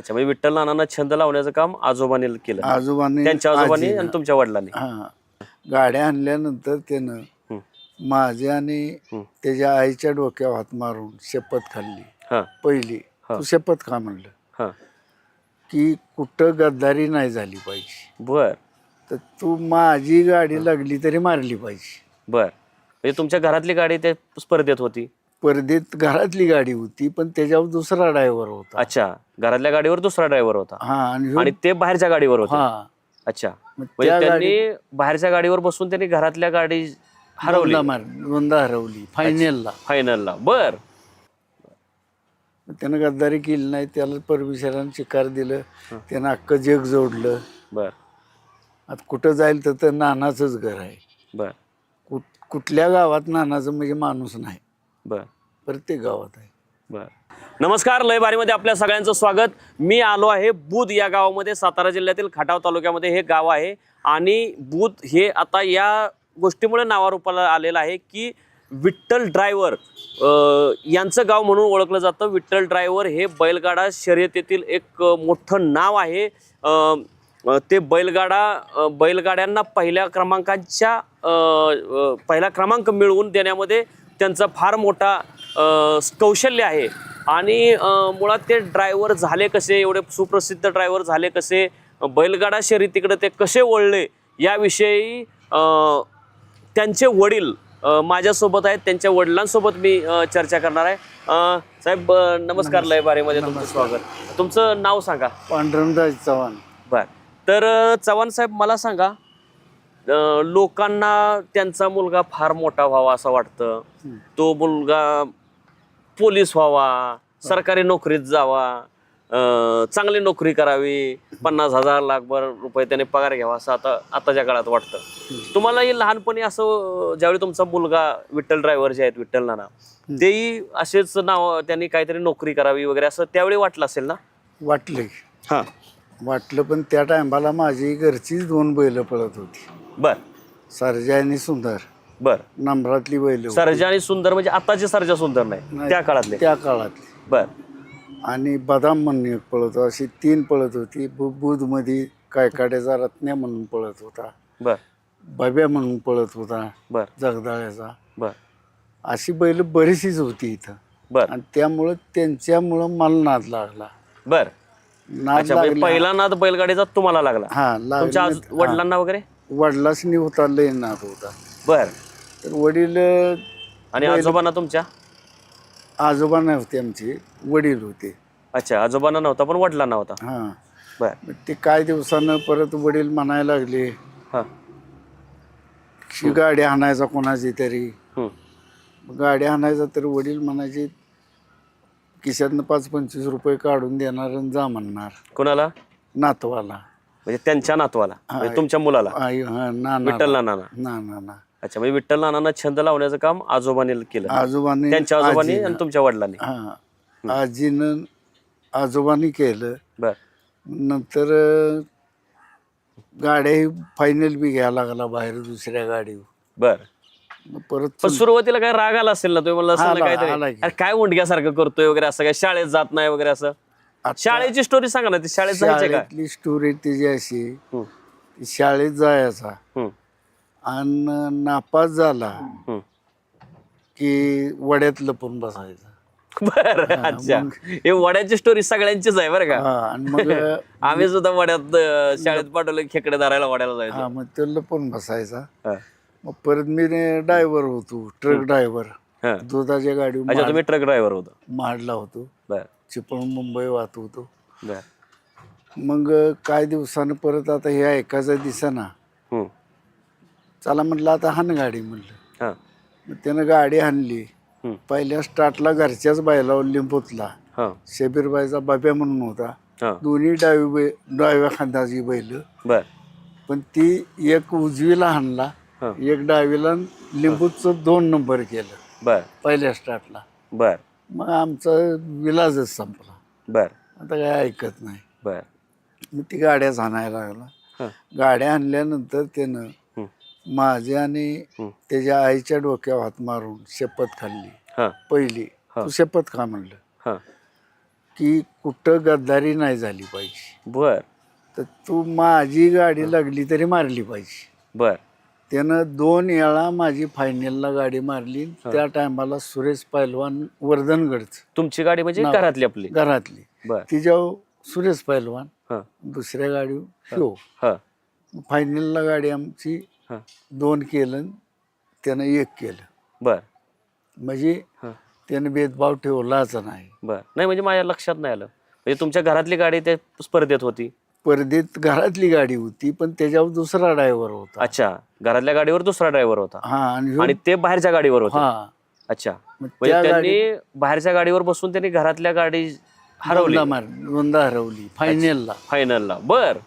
अच्छा म्हणजे विठ्ठल नानांना छंद लावण्याचं काम आजोबाने केलं. आजोबांनी त्यांच्या आजोबांनी. आणि तुमच्या वडिलांनी. हा. गाड्या आणल्यानंतर त्यानं. माझी आणि. त्याच्या आईच्या डोक्यावर हात मारून शपथ खाल्ली. हा. पहिली. तू शपथ खा म्हणलं. हा. की कुठं गद्दारी नाही झाली पाहिजे. बर. तर तू माझी गाडी लागली तरी मारली पाहिजे. बर. म्हणजे तुमच्या घरातली गाडी त्या स्पर्धेत होती. परदेत घरातली गाडी होती पण त्याच्यावर दुसरा ड्रायव्हर होता. अच्छा घरातल्या गाडीवर दुसरा ड्रायव्हर होता. हा आणि ह्यो- आणि ते बाहेरच्या गाडीवर होते. हा. अच्छा. मग म्हणजे त्या त्यांनी बाहेरच्या गाडीवर बसून त्यांनी घरातल्या गाडी हरवली. दोनदा मार दोनदा हरवली फायनलला. फायनलला. बर. त्यानं गद्दारी केली नाही त्याला परमेश्वरानं चिकार दिलं त्यानं अख्खं जग जोडलं. बर. आता कुठं जाईल तर तर नानाचंच घर आहे. बर. कुठ कुठल्या गावात नानाचं म्हणजे माणूस नाही. बर. प्रत्येक गावात आहे. बर. नमस्कार लय बारीमध्ये आपल्या सगळ्यांचं स्वागत. मी आलो आहे बुध या गावामध्ये सातारा जिल्ह्यातील खटाव तालुक्यामध्ये हे गाव आहे. आणि बुध हे आता या गोष्टीमुळे नावारूपाला आलेलं आहे की विठ्ठल ड्रायव्हर यांचं गाव म्हणून ओळखलं जातं. विठ्ठल ड्रायव्हर हे बैलगाडा शर्यतीतील एक मोठं नाव आहे. ते बैलगाडा बैलगाड्यांना पहिल्या क्रमांकाच्या पहिला क्रमांक मिळवून देण्यामध्ये त्यांचा फार मोठा कौशल्य आहे. आणि मुळात ते ड्रायव्हर झाले कसे एवढे सुप्रसिद्ध ड्रायव्हर झाले कसे बैलगाडा शर्यतीकडे ते कसे वळले याविषयी त्यांचे वडील माझ्यासोबत आहेत. त्यांच्या वडिलांसोबत मी चर्चा करणार आहे. साहेब नमस्कार लय बारीमध्ये तुमचं स्वागत. तुमचं नाव सांगा. पांडुरंगराज चव्हाण. बर. तर चव्हाण साहेब मला सांगा लोकांना त्यांचा मुलगा फार मोठा व्हावा असं वाटतं. तो मुलगा पोलीस व्हावा सरकारी नोकरीत जावा चांगली नोकरी करावी पन्नास हजार लाखभर रुपये त्याने पगार घ्यावा असं आता आताच्या काळात वाटतं. तुम्हालाही लहानपणी असं ज्यावेळी तुमचा मुलगा विठ्ठल ड्रायव्हर जे आहेत विठ्ठल नाना तेही असेच नाव त्यांनी काहीतरी नोकरी करावी वगैरे असं त्यावेळी वाटलं असेल ना? वाटलं हां. वाटलं पण त्या टायमाला माझी घरचीच दोन बैल पळत होती. बर. सरजा आणि सुंदर. बर. नंबरातली बैल होती. सर्जा आणि सुंदर म्हणजे आताचे सर्जा सुंदर नाही त्या काळातले. त्या काळातली. बर. आणि बदाम म्हणून एक पळत होता अशी तीन पळत होती. बु- बुधमध्ये कायकाड्याचा रत्न्या म्हणून पळत होता. बर. बब्या म्हणून पळत होता. बर. जगदाळ्याचा. बर. अशी बैल बरीचशीच होती इथं. बर. आणि त्यामुळं त्यांच्यामुळं मला नाद लागला. बर. नाद अच्छा म्हणजे लागला. पहिला नाद बैलगाडीचा तुम्हाला लागला. हा तुमच्या आज लागला. वडिलांना वगैरे? वडिलासनी होता लय नाद होता बर. तर वडील आणि आजोबांना तुमच्या? आजोबा नव्हते आमचे वडील होते. अच्छा आजोबांना नव्हता पण वडिलांना होता. हा. बर. ते काही दिवसानं परत वडील म्हणायला लागले हा. की गाडी आणायचा कोणाची तरी. गाडी आणायचा तर वडील म्हणायचे खिशातनं पाच पंचवीस रुपये काढून देणार आणि जा म्हणणार. कुणाला? नातवाला. म्हणजे त्यांच्या नातवाला म्हणजे तुमच्या मुलाला. आई हा विठ्ठल नाना. ना अच्छा म्हणजे विठ्ठल नानांना छंद लावण्याचं काम आजोबाने केलं. आजोबांनी त्यांच्या आजोबांनी आणि तुमच्या वडिलांनी. हा. आजीनं आजोबांनी केलं. बर. नंतर अं, गाड्या फायनल बी घ्यायला लागला बाहेर दुसऱ्या गाडीवर. बर. मग परत पण सुरुवातीला काय राग आला असेल ना? तुम्ही म्हणलं असेल ना आला- काहीतरी. आला की. अरे काय मुंडग्यासारखं करतोय वगैरे? असं काय शाळेत जात नाही वगैरे असं? शाळेची स्टोरी सांगा ना ती शाळेत जायचे का? शाळेतली स्टोरी त्याची अशी हम्म, की शाळेत जायचा. हम्म, आणि नापास झाला हम्म. की वड्यात लपून बसायचा. बरं अच्छा. हे वड्याची स्टोरी सगळ्यांचीच आहे बरं का? हा आणि मग आम्ही सुद्धा वड्यात अं, शाळेत पाठवलं खेकडे धरायला वड्याला जायचो. हा मग तो लपून बसायचा. हा, मग परत मी ड्रायव्हर होतो ट्रक ड्रायव्हर हा. दुधाच्या अच्छा तुम्ही ट्रक ड्रायव्हर होतो. माडला होतो. बर. चिपळूण मुंबई वाहत होतो. बर. मग काय दिवसानं परत आता हे ऐकायचं दिसेना. हम्म, चला म्हटलं आता हाण गाडी म्हणलं हा, मग त्यानं गाडी हाणली. हम्म, पहिल्या स्टार्टला घरच्याच बायला लिंबूतला. हा, शबीरबाईचा बाब्या म्हणून होता. हा, दोन्ही डावी बै डाव्या खांदाची बैल. बर. पण ती एक उजवीला हाणला. हा. एक डावीला लिंबूचं दोन नंबर केलं. बर. पहिल्या स्टार्टला बर. मग आमचा विलाजच संपला. बर. आता काय ऐकत नाही. बर. मग ती गाड्याच आणायला लागला. हा, गाड्या आणल्यानंतर त्यानं माझी आणि. त्याच्या आईच्या डोक्यावर हात मारून शपथ खाल्ली. हा, पहिली. तू शपथ खा म्हणलं. हा, की कुठं गद्दारी नाही झाली पाहिजे. बर. तर तू माझी गाडी लागली तरी मारली पाहिजे. बर. त्यानं दोन वेळा माझी फायनलला गाडी मारली. त्या टायमाला सुरेश पैलवान वर्धनगडच. तुमची गाडी म्हणजे घरातली आपली? घरातली. बर. तिच्यावर सुरेश पैलवान हा. दुसऱ्या गाडी शो हा. फायनलला गाडी आमची हा. दोन केलं त्यानं एक केलं. बर. म्हणजे हा. त्यानं भेदभाव ठेवलाच नाही. बर. नाही म्हणजे माझ्या लक्षात नाही आलं. म्हणजे तुमच्या घरातली गाडी त्या स्पर्धेत होती. परदेत घरातली गाडी होती पण त्याच्यावर दुसरा ड्रायव्हर होता. अच्छा घरातल्या गाडीवर दुसरा ड्रायव्हर होता. हा आणि ह्यो- आणि ते बाहेरच्या गाडीवर होते? हा. अच्छा. मग म्हणजे त्या त्यांनी बाहेरच्या गाडीवर बसून त्यांनी घरातल्या गाडी हरवली. दोनदा मार दोनदा हरवली. फायनलला फायनलला बर.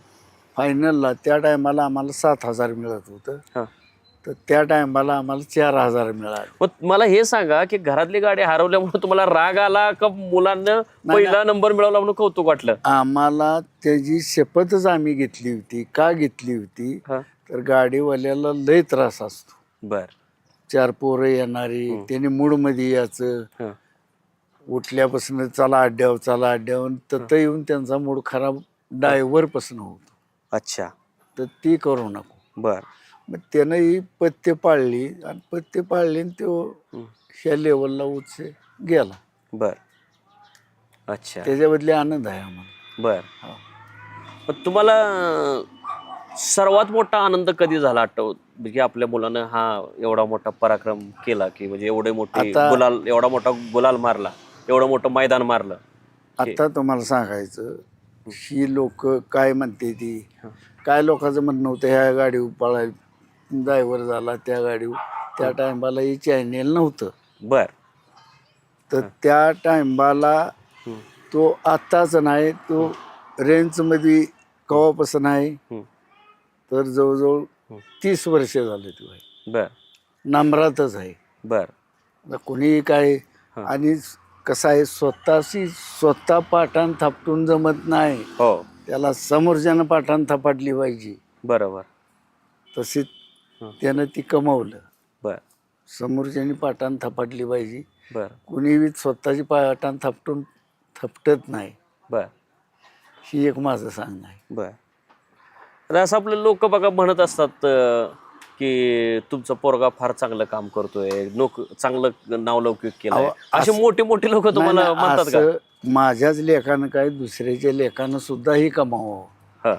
फायनलला त्या टायमाला आम्हाला सात हजार मिळत होतं. हा. तर त्या टायमाला आम्हाला चार हजार मिळाले. मग मला हे सांगा की घरातली गाडी हरवल्यामुळे तुम्हाला राग आला का मुलांना पहिला नंबर मिळवला म्हणून कौतुक वाटलं? आम्हाला त्याची शपथच आम्ही घेतली होती. का घेतली होती? हा. तर गाडीवाल्याला लय त्रास असतो. बर. चार पोरं येणारी त्याने मूडमध्ये यायचं. हा. उठल्यापासून चला अड्ड्यावर चला अड्ड्यावर. तर येऊन त्यांचा मूड खराब डायव्हरपासून होतो. अच्छा. तर ती करू नको. बर. मग त्यानं ही पत्ते पाळली आणि पत्ते पाळले आणि तो. ह्या लेवलला उच्च गेला. बर. अच्छा. त्याच्या बदली आनंद आहे आम्हाला. बर. हा. पण तुम्हाला सर्वात मोठा आनंद कधी झाला आठव की आपल्या मुलानं हा एवढा मोठा पराक्रम केला की म्हणजे एवढे मोठे आता- गुलाल एवढा मोठा गुलाल मारला एवढं मोठं मैदान मारलं? आता तुम्हाला सांगायचं ही लोक काय म्हणते ती? काय लोकांचं म्हणणं होतं ह्या गाडीवर पळाय ड्रायव्हर झाला त्या गाडीवर. त्या टायमाला ही चॅनेल नव्हतं. बर. तर त्या टायमाला. तो आत्ताच नाही तो रेंजमध्ये कवापासून आहे. तर जवळजवळ. तीस वर्ष झाले तो आहे बर. नम्रातच आहे. बर. आता कोणीही काय. आणि कसं आहे स्वतःशी स्वतः पाठाण थापटून जमत नाही. हो. त्याला समोरच्यानं पाठाण थापाटली पाहिजे. बरोबर. तशीच हं. त्यानं ती कमवलं. बर. समोरच्यानी पाठाण थापाटली पाहिजे. बर. कुणीही स्वतःची पाठाण थापटून थपटत नाही. बर. ही एक माझं सांगणं आहे. बर. आता असं आपले लोक बघा म्हणत असतात अं, की तुमचा पोरगा फार चांगलं काम करतोय लोक चांगलं नावलौकिक केलंय. अहो, असे मोठे मोठे लोक तुम्हाला नाही, नाही, म्हणतात का? असं माझ्याच लेखानं काय दुसऱ्याच्या लेखानं सुद्धा ही कमावं. हा.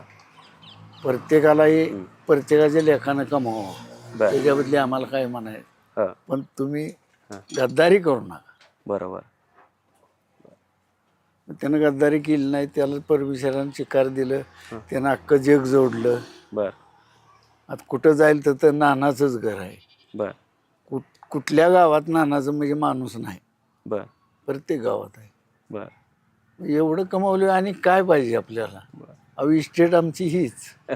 प्रत्येकालाही प्रत्येकाच्या लेखानं कमावं. बर. त्याच्याबदली आम्हाला काय म्हणायचं हा. पण तुम्ही. गद्दारी करू नका. बरोबर. त्यानं गद्दारी केली नाही त्याला परमेश्वरानं चिकार दिलं त्यानं अख्खं जग जोडलं. बर. आता कुठं जाईल तर तर नानाचंच घर आहे. बर. कुठ कुठल्या गावात नानाचं म्हणजे माणूस नाही. बर. प्रत्येक गावात आहे. बर. एवढं कमावलं आणि काय पाहिजे आपल्याला? अहो इस्टेट आमची हीच.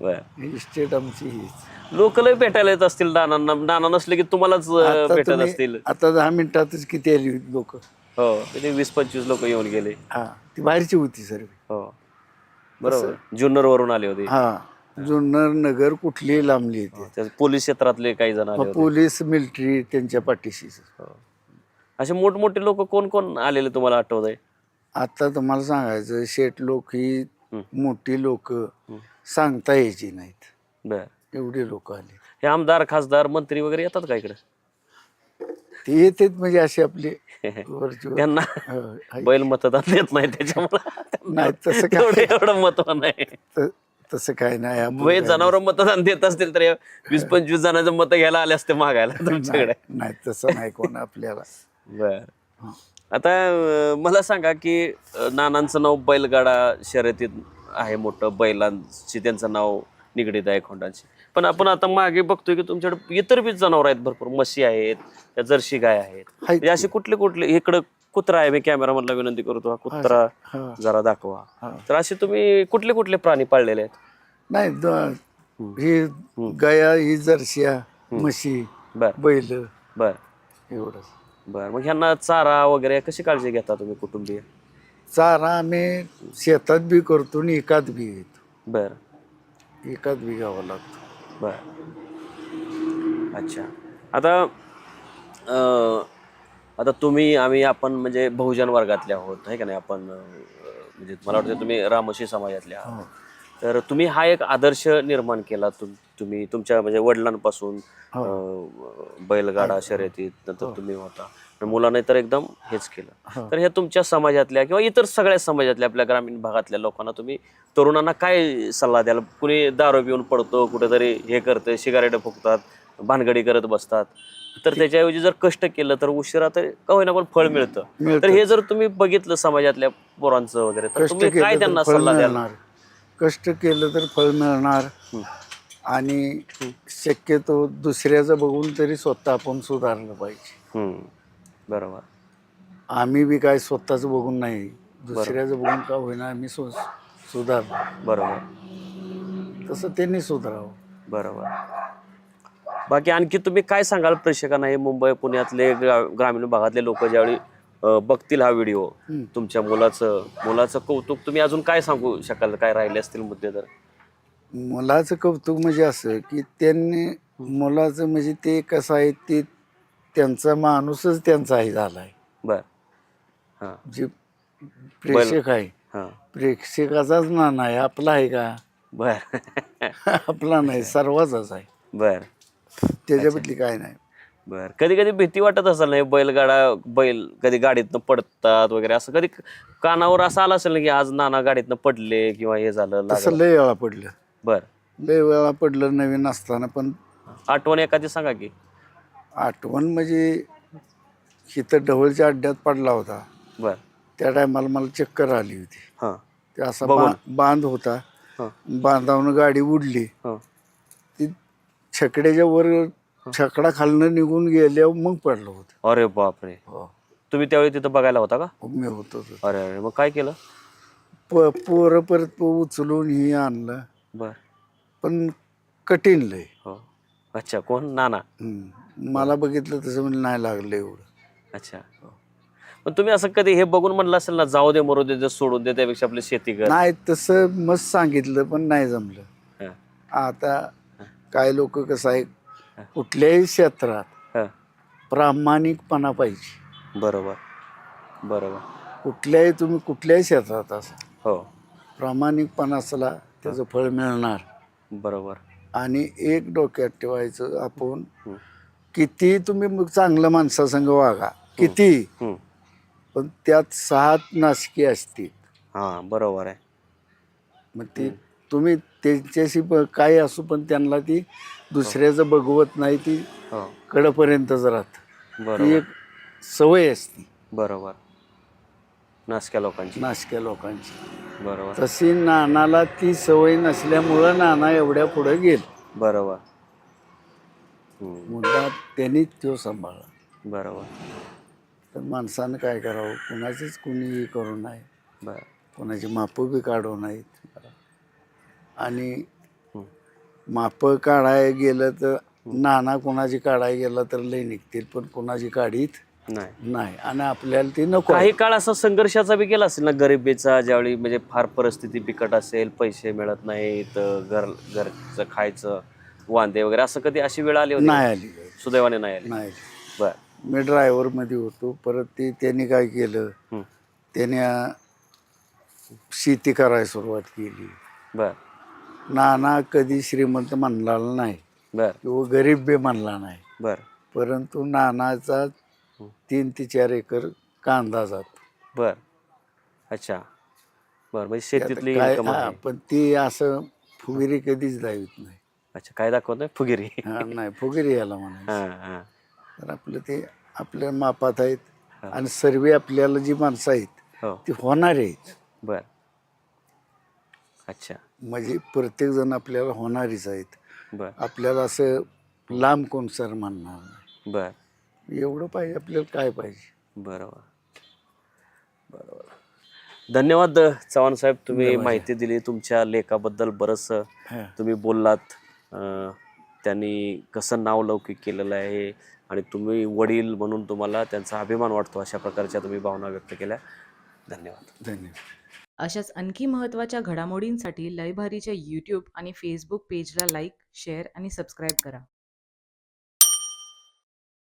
बर. इस्टेट आमची हीच. लोक लय भेटायला येत असतील नानांना नाना नसले की तुम्हालाच अं, आता भेटत तुम्ही- असतील. आता दहा मिनिटातच किती आली लोक? हो त्याने वीस पंचवीस लोक येऊन गेले. हा ती बाहेरची होती सर्व हो. बरोबर. जुन्नर वरून आले होते. हा जुन्नर नगर कुठलीही लांबली येते त्या पोलीस क्षेत्रातले काही जण आले होते. पोलीस मिलिटरी त्यांच्या पाठीशीच हो. असे मोठमोठे लोक कोण कोण आलेले तुम्हाला आठवत आहे आता तुम्हाला सांगायचं शेठ लोक ही. मोठी लोक सांगता यायची नाहीत. बर. एवढे लोक आले. हे आमदार खासदार मंत्री वगैरे येतात का इकडे? ते येतात म्हणजे असे आपले वरचे वर. त्यांना हो, आहे. बैल मतदान देत नाही त्याच्यामुळे. नाही तसं काय एवढं एवढं महत्त्व नाही. त- तसं काय नाही. आपण बैल जनावर मतदान देत असतील तर वीस पंचवीस जणांचं मत घ्यायला आले असते मागायला तुमच्याकडे. नाही नाही, तसं नाही कोण आपल्याला. बर. आता अं, मला सांगा की अं, नानांचं नाव बैलगाडा शर्यतीत आहे मोठं बैलांची त्यांचं नाव निगडीत आहे खोंडांची. पण आपण आता मागे बघतोय की तुमच्याकडे इतर बी जनावर आहेत भरपूर. म्हशी आहेत त्या जर्शी गाय आहेत. म्हणजे असे कुठले कुठले इकडं कुत्रा आहे मी कॅमेरामधला विनंती करतो हा कुत्रा हा. जरा दाखवा. हा. तर असे तुम्ही कुठले कुठले प्राणी पाळलेले आहेत? नाही द- ही गाया ही जर्शिया म्हशी बर. बैल. बर. एवढंच. बर मग ह्यांना चारा वगैरे कशी काळजी घेता तुम्ही कुटुंबीय? चारा आम्ही शेतात बी करतो आणि एकात बी येतो. बर. एकात बी घ्यावा लागतो. बर. अच्छा. आता अं, आता तुम्ही आम्ही आपण म्हणजे बहुजन वर्गातले आहोत आहे का नाही? आपण अं, म्हणजे मला वाटतं तुम्ही रामोशी समाजातले आहात. हो. तर तुम्ही हा एक आदर्श निर्माण केला तुम तुम्ही तुमच्या म्हणजे वडिलांपासून हो. अं, बैलगाडा शर्यतीत नंतर हो. तुम्ही होता आणि मुलांनी तर एकदम हेच केलं हो. तर हे तुमच्या समाजातल्या किंवा इतर सगळ्या समाजातल्या आपल्या ग्रामीण भागातल्या लोकांना तुम्ही तरुणांना काय सल्ला द्याल कुणी दारू पिऊन पडतो कुठेतरी हे करतं सिगारेट फुकतात भानगडी करत बसतात तर त्याच्याऐवजी जर कष्ट केलं तर उशिरा तर का होईना पण फळ मिळतं मिळतं. तर हे जर तुम्ही बघितलं समाजातल्या पोरांचं वगैरे तर कष्ट तुम्ही काय केलं त्यांना फळ सल्ला द्याल मिळणार कष्ट केलं तर फळ मिळणार. आणि शक्यतो दुसऱ्याचं बघून तरी स्वतः आपण सुधारलं पाहिजे. बरोबर. आम्ही बी काय स्वतःच बघून नाही दुसऱ्याचं बघून का होईना आम्ही सु सुधारलो. बरोबर. तसं त्यांनी सुधारावं. बरोबर. बाकी आणखी तुम्ही काय सांगाल प्रेक्षकांना? हे मुंबई पुण्यातले ग्रा- ग्रामीण भागातले लोक ज्यावेळी बघतील हा व्हिडिओ. तुमच्या मुलाचं मुलाचं कौतुक तुम्ही अजून काय सांगू शकाल? काय राहिले असतील मुद्दे तर? मुलाचं कौतुक म्हणजे असं की त्यांनी मुलाचं म्हणजे ते कसं आहे ते त्यांचा माणूसच त्यांचा आहे झाला आहे बर. हां. जे प्रेक्षक आहे. हां. प्रेक्षकाचाच नाना आहे आपला आहे का? बर. आपला नाही सर्वाचाच आहे. बर. त्याच्याबद्दली काय नाही. बर. कधी कधी भीती वाटत असेल नाही बैलगाडा बैल कधी गाडीतनं पडतात वगैरे असं कधी कानावर असं आलं असेल ना की आज नाना गाडीतनं पडले किंवा हे झालं तसं लागलं? लय वेळा पडलं. बर. लय वेळा पडलं नवीन असताना पण आठवण एखादी सांगा की. आठवण म्हणजे इथं ढवळच्या अड्ड्यात पडला होता. बर. त्या टायमाला मला चक्कर आली होती. हां. ते असा बघून. बा- बांध होता. हां. बांधावून गाडी उडली. हां. ती छकड्याच्या वर छकडा खालनं निघून गेल्यावर मग पडलं होतं. अरे बापरे. हो. तुम्ही त्यावेळी तिथं बघायला होता का? मी होतो. तो. अरे अरे. मग काय केलं? प पोरं परत उचलून ही आणलं. बर. पण कठीण लय. हो. अच्छा कोण? नाना? हम्म. मला बघितलं तसं म्हणजे नाही लागलं एवढं. अच्छा. पण तुम्ही असं कधी हे बघून म्हणलं असेल ना जाऊ दे मरू दे जे सोडून दे त्यापेक्षा आपली शेती कर. नाही तसं मस्त सांगितलं पण नाही जमलं. हां, आता काय लोक कसं आहे कुठल्याही क्षेत्रात हां. प्रामाणिकपणा पाहिजे. बरोबर. बरोबर. कुठल्याही तुम्ही कुठल्याही क्षेत्रात असा. हो. प्रामाणिकपणा असला त्याचं फळ मिळणार. बरोबर. आणि एक डोक्यात ठेवायचं आपण हं. किती तुम्ही चांगलं माणसासंग वागा किती? हं. पण त्यात सात नाशकी असतील. हां बरोबर आहे. मग ती तुम्ही त्यांच्याशी काय असू पण त्यांना ती दुसऱ्याचं बघवत नाही ती हो. कडपर्यंतच राहत. ती बरोबर. एक सवय असते. बरोबर. नासक्या लोकांची. नाशक्या लोकांची. बरोबर. तशी नानाला ती सवय नसल्यामुळं नाना एवढ्या पुढे गेल. बरोबर. मुद्दा त्यांनी तो सांभाळला. बरोबर. तर माणसानं काय करावं? कुणाचीच कुणीही करू नये. बर. कोणाची मापं बी काढू नाहीत आणि हं. मापं काढाय गेलं तर नाना कोणाची काढाय गेला तर लय निघतील पण कोणाची काढीत नाही. नाही. आणि आपल्याला ती नको काही काळ असा संघर्षाचा बी गेला असेल ना गरिबीचा ज्यावेळी म्हणजे फार परिस्थिती बिकट असेल पैसे मिळत नाहीत घर घरचं खायचं वांदे वगैरे असं कधी अशी वेळ आली होती? नाही आली. सुदैवाने नाही आली. नाही बर. मी ड्रायव्हरमध्ये होतो. परत ते त्यांनी काय केलं? हं. त्याने अं, शेती करायला सुरुवात केली. बर. नाना कधी श्रीमंत म्हणला नाही. बर. किंवा गरीब बी म्हणला नाही. बर. परंतु नानाचा तीन ते चार एकर कांदा जातो. बर. अच्छा. बर म्हणजे शेतीतली काय income हा, आहे. पण ती असं फुगिरी कधीच दावीत नाही. अच्छा काय दाखवत नाही फुगिरी. हा, नाही फुगिरी याला म्हणायचं. हा हा. तर आपलं ते आपल्या मापात आहेत आणि सर्व आपल्याला जी माणसं आहेत हो. ती होणार आहेत. बर. अच्छा. म्हणजे प्रत्येक जण आपल्याला होणारीच आहेत. बर. आपल्याला असं लांब कोण सर म्हणणार नाही. बर. एवढं पाहिजे आपल्याला काय पाहिजे? बरोबर. बरोबर. धन्यवाद चव्हाण साहेब तुम्ही माहिती दिली तुमच्या लेखाबद्दल बरंच हा. तुम्ही बोललात. अं, त्यांनी कसं नाव लौकिक केलेलं आहे आणि तुम्ही वडील म्हणून तुम्हाला त्यांचा अभिमान वाटतो अशा प्रकारच्या तुम्ही भावना व्यक्त केल्या. धन्यवाद. धन्यवाद. अशाच आणखी महत्त्वाच्या घडामोडींसाठी लयभारीच्या यूट्यूब आणि फेसबुक पेजला लाईक शेअर आणि सबस्क्राईब करा.